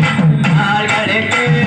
Margarete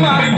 somebody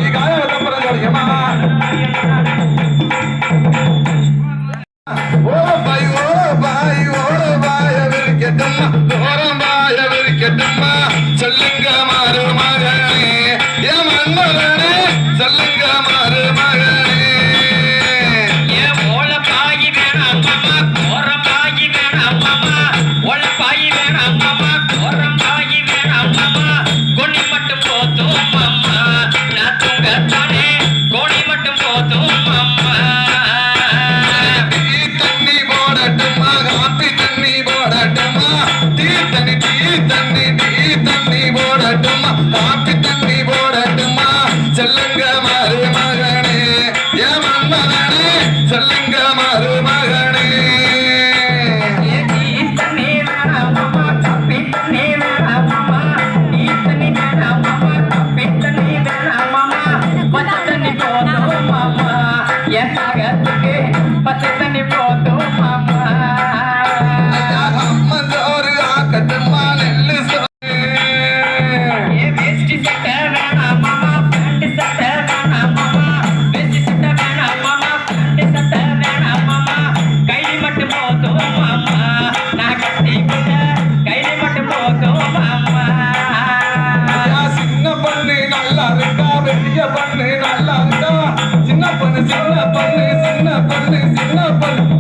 పల్లి చిన్న పల్లి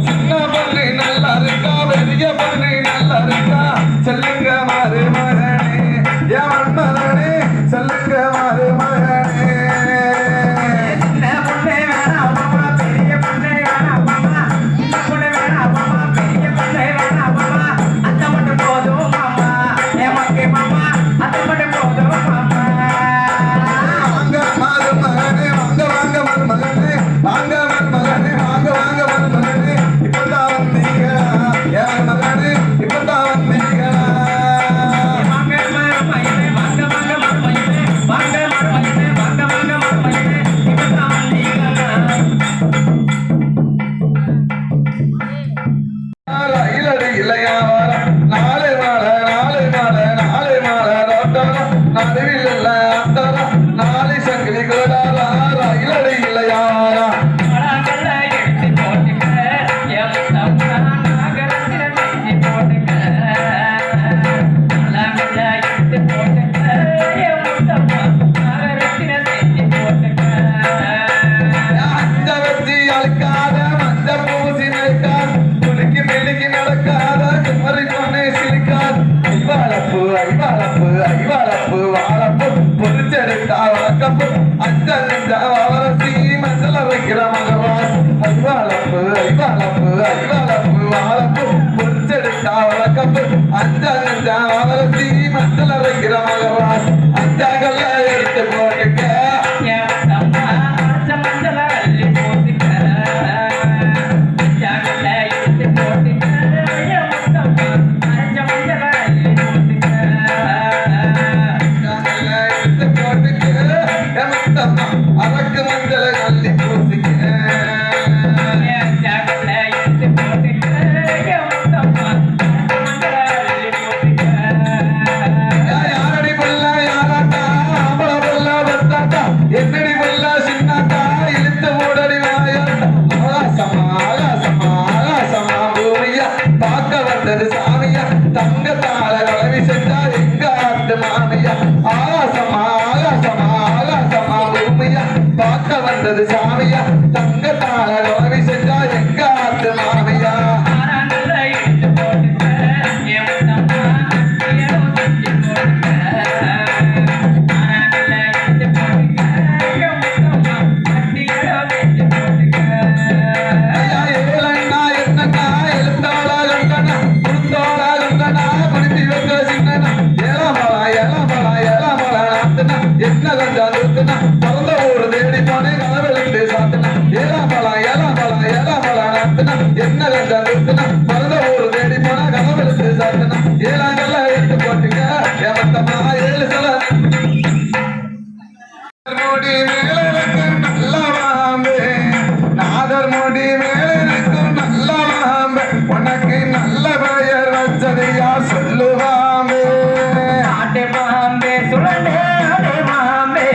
அந்த அந்த ஆரத்தி மத்தல வைக்கிறாங்களா சாமியா ஆகாசமா ஆகாசமா ஆகாசமா உண்மையா பார்க்க வந்தது சாமியா. முடி மேலனுக்கு நல்ல மாம்பே. நாதர் முடி மேலனுக்கு நல்ல மாம்பே. உனக்கு நல்ல பெயர் வச்சதையா சொல்லுவாமே? நாட்டு மாம்பே சுரண்டே அடே மாம்பே.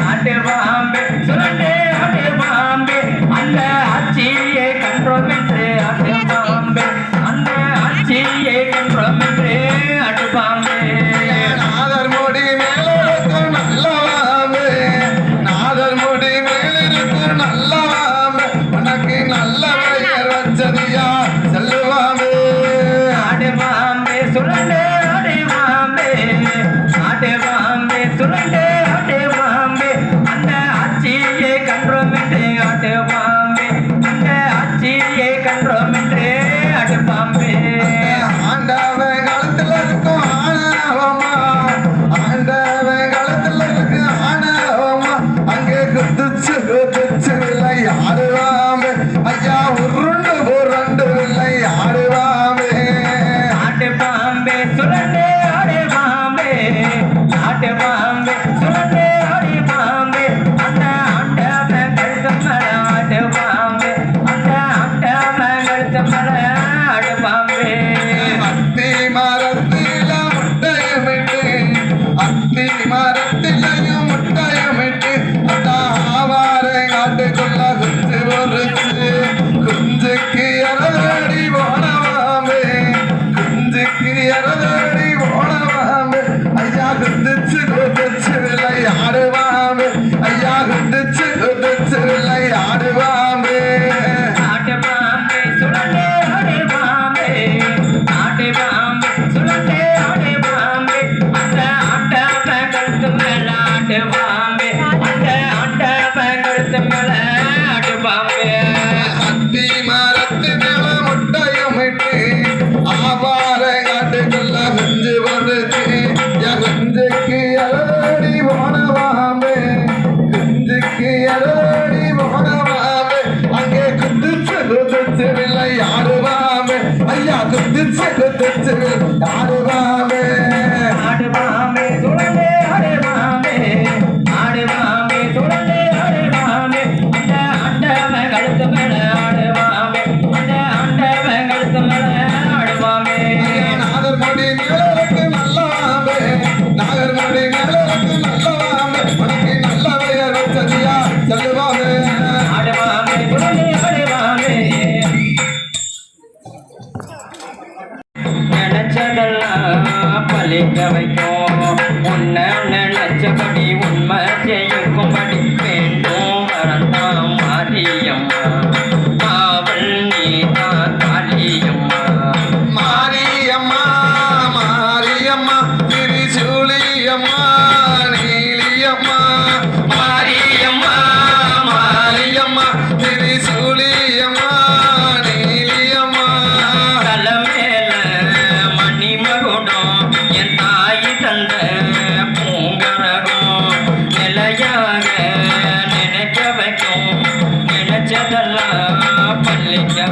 நாட்டு மாம்பே சுரண்டே அடே மாம்பே. அந்த ஆட்சியை கன்றோமிட்டு அடே inside the danger.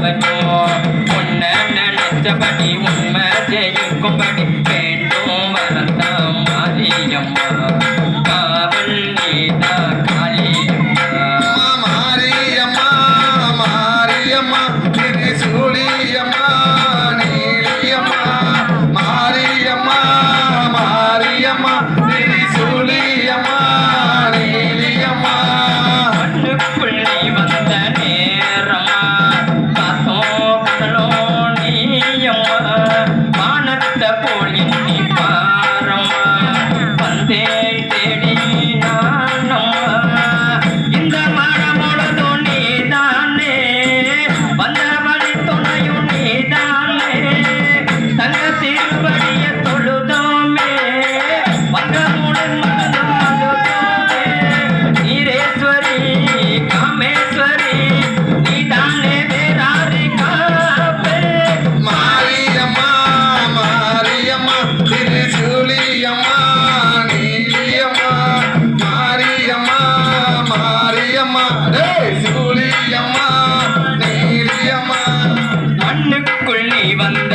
பள்ளிக்க வைக்கும் உன்னை நினைச்சபடி உண்மை ஜெயிக்கும்படி அம்மா டே சிகுலி அம்மா நீ வந்த